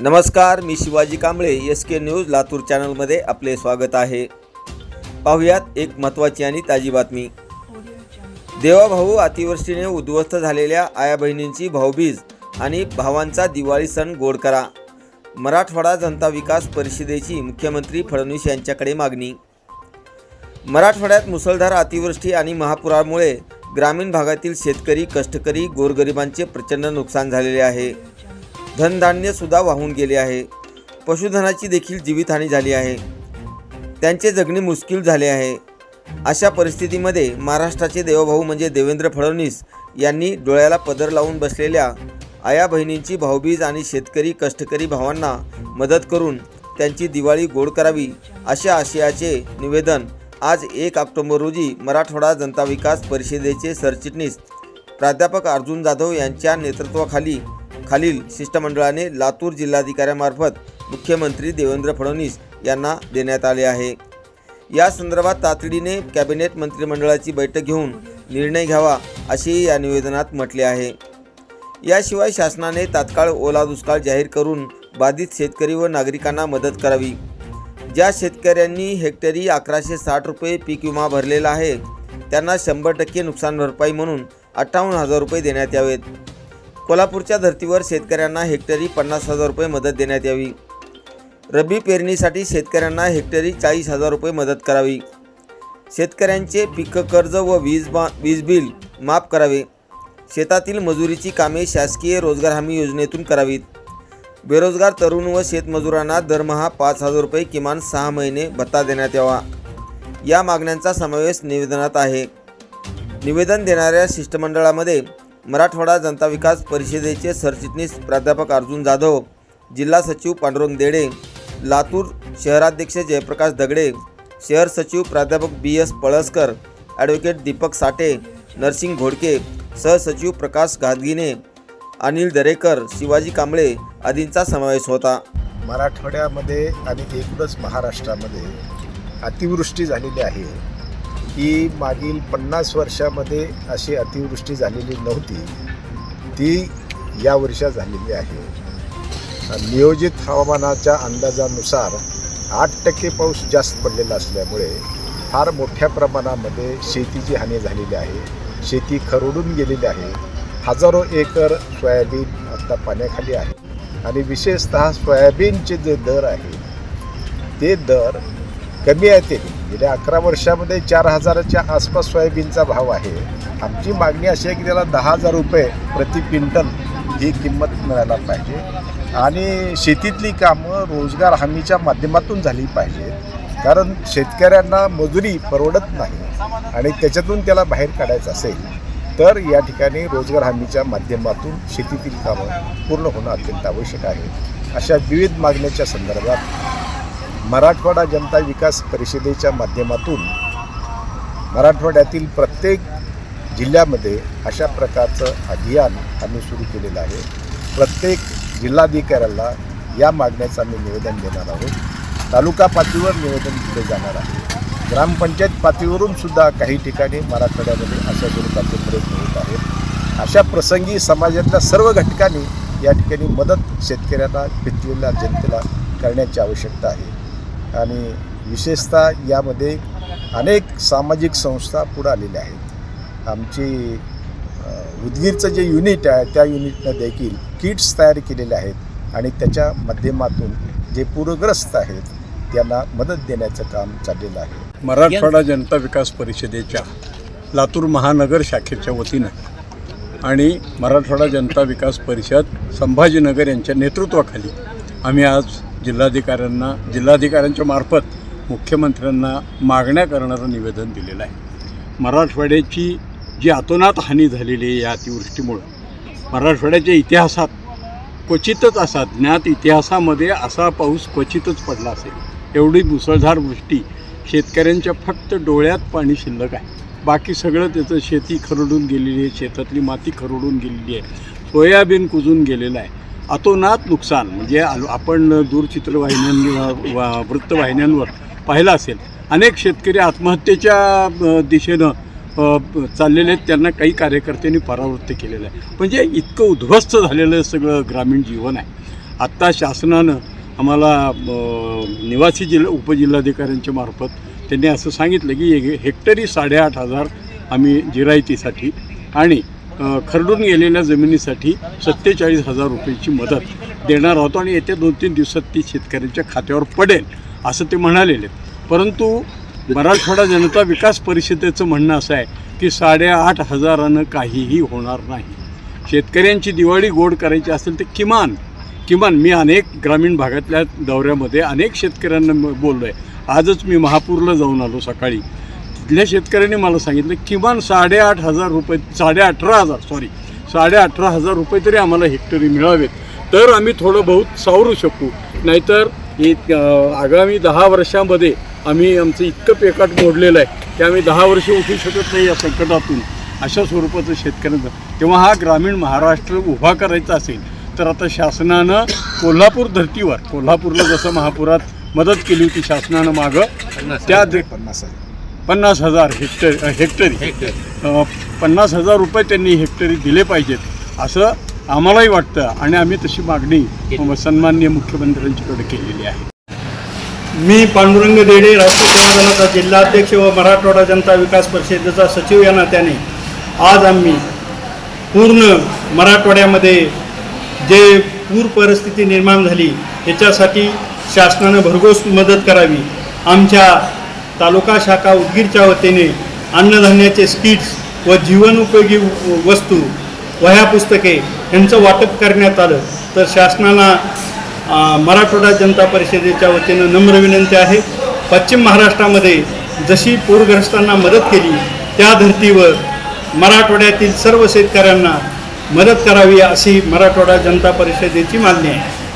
नमस्कार मी Shivaji Kamble S K news Latur चॅनलमध्ये आपले स्वागत आहे. पाहुयात एक महत्त्वाची आणि ताजी बातमी. देवाभाऊ अतिवृष्टीने उद्ध्वस्त झालेल्या आया बहिणींची भाऊबीज आणि भावांचा दिवाळी सण गोड करा. मराठवाडा जनता विकास परिषदेची मुख्यमंत्री फडणवीस यांच्याकडे मागणी. मराठवाड्यात मुसळधार अतिवृष्टी आणि महापुरामुळे ग्रामीण भागातील शेतकरी कष्टकरी गोरगरिबांचे प्रचंड नुकसान झालेले आहे. धनधान्यसुद्धा वाहून गेले आहे. पशुधनाची देखील जीवितहानी झाली आहे. त्यांचे जगणे मुश्किल झाले आहे. अशा परिस्थितीमध्ये महाराष्ट्राचे देवभाऊ म्हणजे देवेंद्र फडणवीस यांनी डोळ्याला पदर लावून बसलेल्या आया बहिणींची भाऊबीज आणि शेतकरी कष्टकरी भावांना मदत करून त्यांची दिवाळी गोड करावी अशा आशयाचे निवेदन आज एक ऑक्टोबर रोजी मराठवाडा जनता विकास परिषदेचे सरचिटणीस प्राध्यापक अर्जुन जाधव यांच्या नेतृत्वाखाली खालील शिष्टमंडळाने लातूर जिल्हाधिकाऱ्यामार्फत मुख्यमंत्री देवेंद्र फडणवीस यांना देण्यात आले आहे. या संदर्भात तातडीने कॅबिनेट मंत्रिमंडळाची बैठक घेऊन निर्णय घ्यावा असेही या निवेदनात म्हटले आहे. याशिवाय शासनाने तात्काळ ओला दुष्काळ जाहीर करून बाधित शेतकरी व नागरिकांना मदत करावी. ज्या शेतकऱ्यांनी हेक्टरी अकराशे साठ रुपये पीक विमा भरलेला आहे त्यांना शंभर टक्के नुकसान भरपाई म्हणून अठ्ठावन्न हजार रुपये देण्यात यावेत. कोल्हापूरच्या धर्तीवर शेतकऱ्यांना हेक्टरी पन्नास हजार रुपये मदत देण्यात यावी. रब्बी पेरणीसाठी शेतकऱ्यांना हेक्टरी चाळीस हजार रुपये मदत करावी. शेतकऱ्यांचे पीक कर्ज व वीज बा वीज बिल माफ करावे. शेतातील मजुरीची कामे शासकीय रोजगार हमी योजनेतून करावीत. बेरोजगार तरुण व शेतमजुरांना दरमहा पाच हजार रुपये किमान सहा महिने भत्ता देण्यात यावा. या मागण्यांचा समावेश निवेदनात आहे. निवेदन देणाऱ्या शिष्टमंडळामध्ये मराठवाडा जनता विकास परिषदेचे सरचिटणीस प्राध्यापक अर्जुन जाधव जिल्हा सचिव पांडुरंग देडे लातूर शहराध्यक्ष जयप्रकाश दगडे शहर सचिव प्राध्यापक B S Palaskar advocate Deepak Sathe Narsing Ghodke सहसचिव प्रकाश गादगिने अनिल दरेकर शिवाजी कांबळे आदींचा समावेश होता. मराठवाड्यामध्ये आणि एकूणच महाराष्ट्रामध्ये अतिवृष्टी झालेली आहे. की मागील पन्नास वर्षामध्ये अशी अतिवृष्टी झालेली नव्हती. ती या वर्षा झालेली आहे. नियोजित हवामानाच्या अंदाजानुसार आठ टक्के पाऊस जास्त पडलेला असल्यामुळे फार मोठ्या प्रमाणामध्ये शेतीची हानी झालेली आहे. शेती खरडून गेलेली आहे. हजारो एकर सोयाबीन आता पाण्याखाली आहे. आणि विशेषतः सोयाबीनचे जे दर आहे ते दर कमी आहे ते. गेल्या अकरा वर्षामध्ये चार हजाराच्या आसपास सोयाबीनचा भाव आहे. आमची मागणी अशी आहे की त्याला दहा हजार रुपये प्रति क्विंटल ही किंमत मिळायला पाहिजे. आणि शेतीतली कामं रोजगार हमीच्या माध्यमातून झाली पाहिजेत कारण शेतकऱ्यांना मजुरी परवडत नाही आणि त्याच्यातून त्याला बाहेर काढायचं असेल तर या ठिकाणी रोजगार हमीच्या माध्यमातून शेतीतील कामं पूर्ण होणं अत्यंत आवश्यक आहे. अशा विविध मागण्याच्या संदर्भात मराठवाडा जनता विकास परिषदेच्या माध्यमातून मराठवाड्यातील प्रत्येक जिल्ह्यामध्ये अशा प्रकारचं अभियान आम्ही सुरू केलेलं आहे. प्रत्येक जिल्हाधिकाऱ्याला या मागण्याचं आम्ही निवेदन देणार आहोत. तालुका पातळीवर निवेदन दिले जाणार आहे. ग्रामपंचायत पातळीवरून सुद्धा काही ठिकाणी मराठवाड्यामध्ये अशा स्वरूपाचे प्रयत्न होत आहेत. अशा प्रसंगी समाजातल्या सर्व घटकांनी या ठिकाणी मदत शेतकऱ्यांना पिकलेल्या जनतेला करण्याची आवश्यकता आहे. आणि विशेषतः यामध्ये अनेक सामाजिक संस्था पुढे आलेल्या आहेत. आमची उदगीरचं जे युनिट आहे त्या युनिटनं देखील किट्स तयार केलेले आहेत आणि त्याच्या माध्यमातून जे पूरग्रस्त आहेत त्यांना मदत देण्याचं काम चाललेलं आहे. मराठवाडा जनता विकास परिषदेच्या लातूर महानगर शाखेच्या वतीनं आणि मराठवाडा जनता विकास परिषद संभाजीनगर यांच्या नेतृत्वाखाली आम्ही आज जिल्हाधिकाऱ्यांना जिल्हाधिकाऱ्यांच्या मार्फत मुख्यमंत्र्यांना मागण्या करणारं निवेदन दिलेलं आहे. मराठवाड्याची जी अतोनात हानी झालेली आहे या अतिवृष्टीमुळं मराठवाड्याच्या इतिहासात क्वचितच असा ज्ञात इतिहासामध्ये असा पाऊस क्वचितच पडला असेल. एवढी मुसळधार वृष्टी शेतकऱ्यांच्या फक्त डोळ्यात पाणी शिल्लक आहे. बाकी सगळं त्याचं शेती खरडून गेलेली आहे शेतातली माती खरडून गेलेली आहे सोयाबीन कुजून गेलेलं आहे. अतोनात नुकसान म्हणजे आपण दूरचित्रवाहिन्यां वा- वृत्तवाहिन्यांवर पाहिलं असेल. अनेक शेतकरी आत्महत्येच्या दिशेनं चाललेले आहेत. त्यांना काही कार्यकर्त्यांनी परावृत्त केलेलं आहे. म्हणजे इतकं उद्ध्वस्त झालेलं सगळं ग्रामीण जीवन आहे. आत्ता शासनानं आम्हाला निवासी जिल्हा उपजिल्हाधिकाऱ्यांच्या मार्फत त्यांनी असं सांगितलं की हेक्टरी साडेआठ हजार आम्ही जिरायतीसाठी आणि खरडून गेलेल्या जमिनीसाठी सत्तेचाळीस हजार रुपयाची मदत देणार आहोत आणि येत्या दोन तीन दिवसात ती शेतकऱ्यांच्या खात्यावर पडेल असं ते म्हणालेले. परंतु मराठवाडा जनता विकास परिषदेचं म्हणणं असं आहे की साडेआठ हजारानं काहीही होणार नाही. शेतकऱ्यांची दिवाळी गोड करायची असेल तर किमान किमान मी अनेक ग्रामीण भागातल्या दौऱ्यामध्ये अनेक शेतकऱ्यांना बोललो आहे आजच मी महापूरला जाऊन आलो सकाळी. तिथल्या शेतकऱ्यांनी मला सांगितलं किमान साडेआठ हजार रुपये साडे अठरा हजार सॉरी साडे अठरा हजार रुपये तरी आम्हाला हेक्टरी मिळावेत. तर आम्ही थोडं बहुत सावरू शकू. नाहीतर हे आगामी दहा वर्षामध्ये आम्ही आमचं इतकं पेकाट मोडलेलं आहे की आम्ही दहा वर्ष उठू शकत नाही या संकटातून. अशा स्वरूपाचं शेतकऱ्यांचं. तेव्हा हा ग्रामीण महाराष्ट्र उभा करायचा असेल तर आता शासनानं कोल्हापूर धर्तीवर कोल्हापूरला जसं महापुरात मदत केली होती शासनानं मागं त्या पन्नास पन्नास हजार हेक्टर हेक्टरी. पन्नास हजार रुपये त्यांनी हेक्टरी दिले पाहिजेत असं आम्हालाही वाटतं आणि आम्ही तशी मागणी सन्माननीय मुख्यमंत्र्यांच्याकडे केलेली आहे. मी पांडुरंग देडे राष्ट्रीय सेवा दलाचा जिल्हाध्यक्ष व मराठवाडा जनता विकास परिषदेचा सचिव या नात्याने आज आम्ही पूर्ण मराठवाड्यामध्ये जे पूर परिस्थिती निर्माण झाली याच्यासाठी शासनानं भरघोस मदत करावी आमच्या तालुका शाखा उदगीरच्या वतीने अन्नधान्याचे स्किट्स व जीवनोपयोगी व- वस्तू वह्या पुस्तके यांचं वाटप करण्यात आलं. तर शासनाला मराठवाडा जनता परिषदेच्या वतीनं नम्र विनंती आहे. पश्चिम महाराष्ट्रामध्ये जशी पूरग्रस्तांना मदत केली त्या धर्तीवर मराठवाड्यातील सर्व शेतकऱ्यांना मदत करावी अशी मराठवाडा जनता परिषदेची मागणी आहे.